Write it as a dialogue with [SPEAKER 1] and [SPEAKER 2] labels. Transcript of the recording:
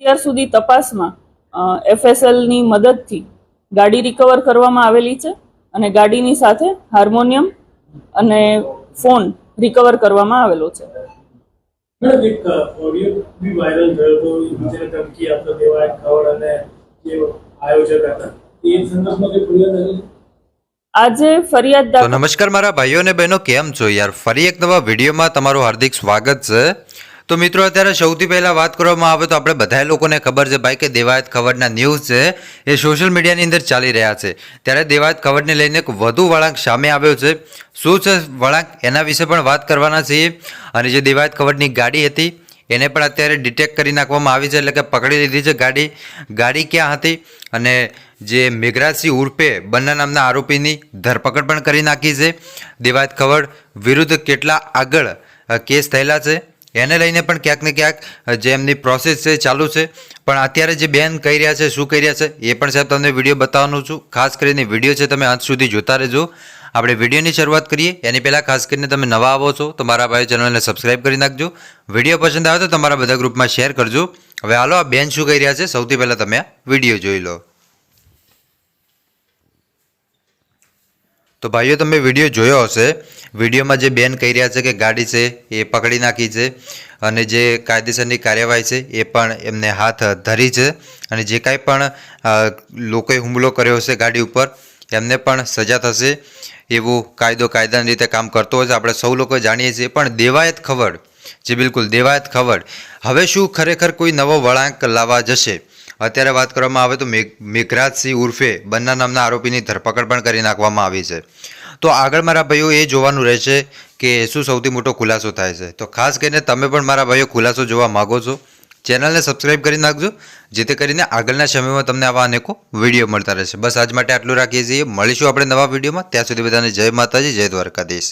[SPEAKER 1] અત્યાર સુધી તપાસમાં એફએસએલની મદદથી ગાડી રિકવર કરવામાં આવેલી છે અને ગાડીની સાથે હાર્મોનિયમ અને ફોન રિકવર કરવામાં આવેલો છે. આજે ફરિયાદ
[SPEAKER 2] નમસ્કાર મારા ભાઈઓ અને બહેનો કેમ છો? યાર ફરી એક નવા વિડીયોમાં તમારું હાર્દિક સ્વાગત છે. તો મિત્રો, અત્યારે સૌથી પહેલાં વાત કરવામાં આવે તો આપણે બધા લોકોને ખબર છે ભાઈ કે દેવાયત ખબરના ન્યૂઝ છે, એ સોશિયલ મીડિયાની અંદર ચાલી રહ્યા છે. ત્યારે દેવાયત ખબરને લઈને એક વધુ વળાંક સામે આવ્યો છે. શું છે વળાંક? એના વિશે પણ વાત કરવાના છીએ. અને જે દેવાયત ખબરની ગાડી હતી, એને પણ અત્યારે ડિટેક્ટ કરી નાખવામાં આવી છે, એટલે કે પકડી લીધી છે ગાડી. ગાડી ક્યાં હતી? અને જે મેઘરાજસિંહ ઉર્ફે બંને નામના આરોપીની ધરપકડ પણ કરી નાખી છે. દેવાયત ખબર વિરુદ્ધ કેટલા આગળ કેસ થયેલા છે? એને લઈને પણ ક્યાંક ને ક્યાંક જે એમની પ્રોસેસ છે ચાલુ છે. પણ અત્યારે જે બેન કહી રહ્યા છે, શું કહી રહ્યા છે, એ પણ સાહેબ તમને વીડિયો બતાવવાનું છું. ખાસ કરીને વીડિયો છે, તમે અંત સુધી જોતા રહેજો. આપણે વિડીયોની શરૂઆત કરીએ. એની પહેલાં ખાસ કરીને તમે નવા આવો છો, તો મારા ભાઈ ચેનલને સબસ્ક્રાઈબ કરી નાખજો. વીડિયો પસંદ આવે તો તમારા બધા ગ્રુપમાં શેર કરજો. હવે હાલો, આ બેન શું કહી રહ્યા છે, સૌથી પહેલાં તમે આ વીડિયો જોઈ લો. તો ભાઈઓ, તમે વીડિયો જોયો હશે. વિડીયોમાં જે બેન કહી રહ્યા છે કે ગાડી છે, એ પકડી નાખી છે અને જે કાયદેસરની કાર્યવાહી છે, એ પણ એમને હાથ ધરી છે અને જે કાંઈ પણ લોકોએ હુમલો કર્યો હશે ગાડી ઉપર, એમને પણ સજા થશે. એવું કાયદો કાયદાની રીતે કામ કરતો હોય છે. આપણે સૌ લોકો જાણીએ છીએ, પણ દેવાયત ખબર. જે બિલકુલ, દેવાયત ખબર. હવે શું ખરેખર કોઈ નવો વળાંક લાવવા જશે? અત્યારે વાત કરવામાં આવે તો મેઘ, મેઘરાજસિંહ ઉર્ફે બંના નામના આરોપીની ધરપકડ પણ કરી નાખવામાં આવી છે. તો આગળ મારા ભાઈઓ એ જોવાનું રહેશે કે શું સૌથી મોટો ખુલાસો થાય છે. તો ખાસ કરીને તમે પણ મારા ભાઈઓ ખુલાસો જોવા માગો છો, ચેનલને સબસ્ક્રાઇબ કરી નાખજો, જેથી કરીને આગળના સમયમાં તમને આવા અનેકો વીડિયો મળતા રહેશે. બસ આજ માટે આટલું રાખીએ છીએ. મળીશું આપણે નવા વિડીયોમાં. ત્યાં સુધી બધાને જય માતાજી, જય દ્વારકાધીશ.